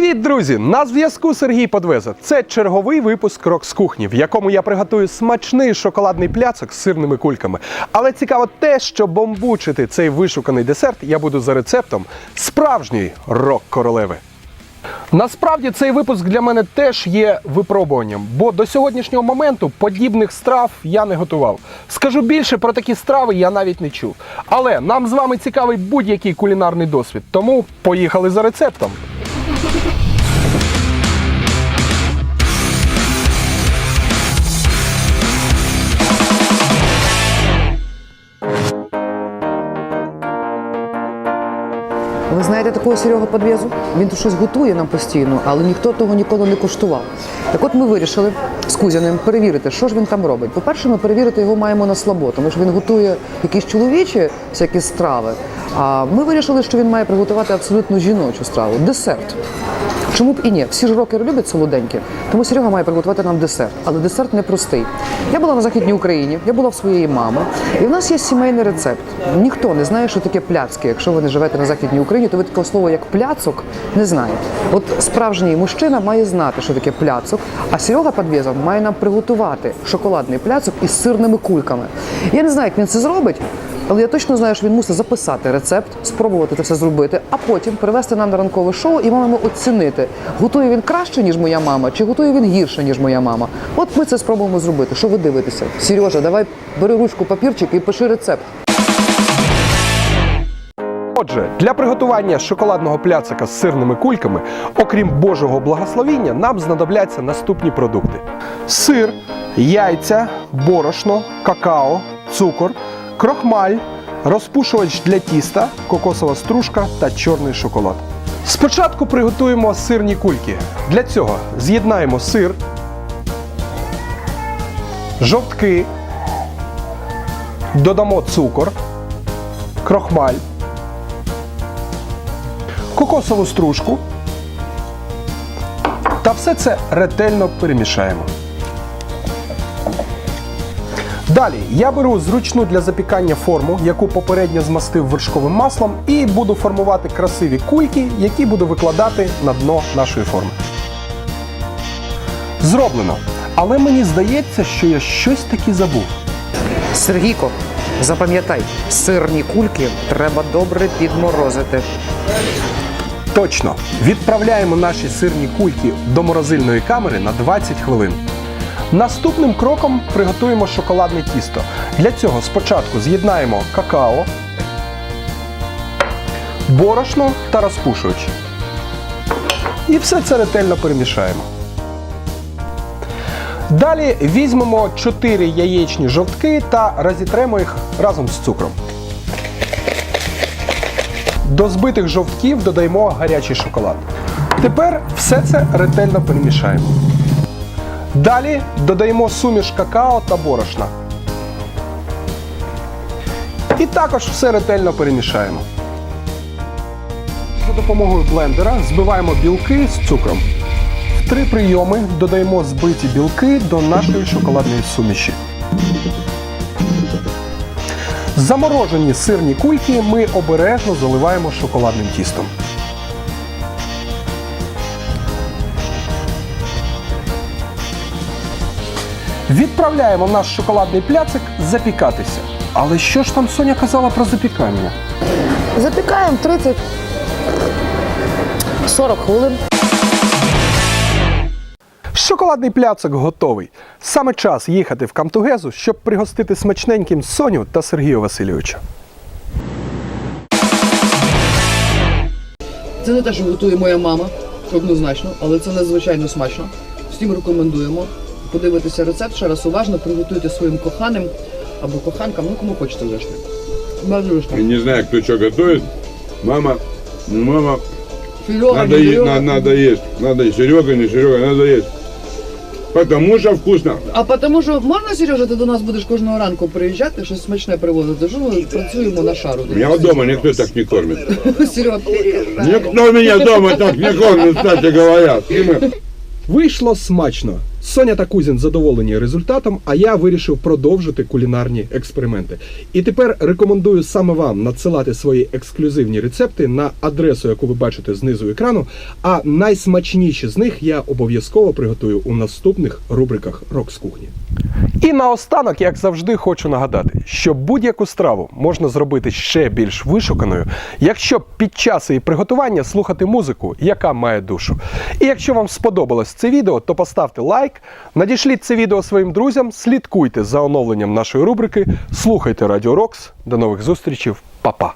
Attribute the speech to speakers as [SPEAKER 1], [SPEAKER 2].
[SPEAKER 1] Привіт, друзі! На зв'язку Сергій Подвеза. Це черговий випуск Крок з кухні, в якому я приготую смачний шоколадний пляцок з сирними кульками. Але цікаво те, що бомбучити цей вишуканий десерт я буду за рецептом справжньої рок-королеви. Насправді цей випуск для мене теж є випробуванням, бо до сьогоднішнього моменту подібних страв я не готував. Скажу більше про такі страви я навіть не чув. Але нам з вами цікавий будь-який кулінарний досвід, тому поїхали за рецептом.
[SPEAKER 2] Ви знаєте такого Серегу Подвєзу? Він тут щось готує нам постійно, але ніхто того ніколи не коштував. Так от ми вирішили з Кузяним перевірити, що ж він там робить. По-перше, ми перевірити його маємо на слабо, тому що він готує якісь чоловічі всякі страви. А ми вирішили, що він має приготувати абсолютно жіночу страву десерт. Чому б і ні? Всі ж рокери люблять солоденькі, тому Серега має приготувати нам десерт. Але десерт непростий. Я була на Західній Україні, я була в своєї мами, і в нас є сімейний рецепт. Ніхто не знає, що таке пляцки. Якщо ви не живете на Західній Україні, то ви такого слова, як пляцок, не знаєте. От справжній мужчина має знати, що таке пляцок, а Серега Подвєзов має нам приготувати шоколадний пляцок із сирними кульками. Я не знаю, як він це зробить. Але я точно знаю, що він мусить записати рецепт, спробувати це все зробити, а потім привезти нам на ранкове шоу і маємо оцінити, готує він краще, ніж моя мама, чи готує він гірше, ніж моя мама. От ми це спробуємо зробити. Що ви дивитеся? Сережа, давай бери ручку, папірчик і пиши рецепт.
[SPEAKER 1] Отже, для приготування шоколадного пляцика з сирними кульками, окрім Божого благословіння, нам знадобляться наступні продукти: сир, яйця, борошно, какао, цукор, крохмаль, розпушувач для тіста, кокосова стружка та чорний шоколад. Спочатку приготуємо сирні кульки. Для цього з'єднаємо сир, жовтки, додамо цукор, крохмаль кокосову стружку та все це ретельно перемішаємо. Далі я беру зручну для запікання форму, яку попередньо змастив вершковим маслом, і буду формувати красиві кульки, які буду викладати на дно нашої форми. Зроблено. Але мені здається, що я щось таки забув.
[SPEAKER 2] Сергійко, запам'ятай, сирні кульки треба добре підморозити.
[SPEAKER 1] Точно, відправляємо наші сирні кульки до морозильної камери на 20 хвилин. Наступним кроком приготуємо шоколадне тісто. Для цього спочатку з'єднаємо какао, борошно та розпушувач. І все це ретельно перемішаємо. Далі візьмемо 4 яєчні жовтки та розітремо їх разом з цукром. До збитих жовтків додаємо гарячий шоколад. Тепер все це ретельно перемішаємо. Далі додаємо суміш какао та борошна. І також все ретельно перемішаємо. За допомогою блендера збиваємо білки з цукром. В три прийоми додаємо збиті білки до нашої шоколадної суміші. Заморожені сирні кульки ми обережно заливаємо шоколадним тістом. Відправляємо наш шоколадний пляцик запікатися. Але що ж там Соня казала про запікання?
[SPEAKER 2] Запікаємо 30 40 хвилин.
[SPEAKER 1] Шоколадний пляцок готовий. Саме час їхати в Камтугезу, щоб пригостити смачненьким Соню та Сергія Васильовича.
[SPEAKER 3] Це не те, що готує моя мама, однозначно, але це надзвичайно смачно. Всім рекомендуємо подивитися рецепт ще раз уважно, приготуйте своїм коханим або коханкам, ну кому хочете. Без
[SPEAKER 4] Я не знаю, кто что готовит. Мама, мама,
[SPEAKER 3] Серега,
[SPEAKER 4] надо,
[SPEAKER 3] не
[SPEAKER 4] е-
[SPEAKER 3] Серега.
[SPEAKER 4] на- надо есть. Надо есть. Серега, не Серега, надо есть. Потому что вкусно.
[SPEAKER 3] А тому що можна, Сережа, ти до нас будеш кожного ранку приїжджати, щось смачне привозити. Що ми працюємо на шару.
[SPEAKER 4] Меня дома никто так не кормит.
[SPEAKER 3] Серега,
[SPEAKER 4] Никто меня дома так не кормит, кстати говоря. И мы-
[SPEAKER 1] Вийшло смачно. Соня та Кузін задоволені результатом, а я вирішив продовжити кулінарні експерименти. І тепер рекомендую саме вам надсилати свої ексклюзивні рецепти на адресу, яку ви бачите знизу екрану. А найсмачніші з них я обов'язково приготую у наступних рубриках Рок з кухні. І наостанок, як завжди, хочу нагадати, що будь-яку страву можна зробити ще більш вишуканою, якщо під час її приготування слухати музику, яка має душу. І якщо вам сподобалось це відео, то поставте лайк, надішліть це відео своїм друзям, слідкуйте за оновленням нашої рубрики, слухайте Радіо Рокс. До нових зустрічей, Па-па!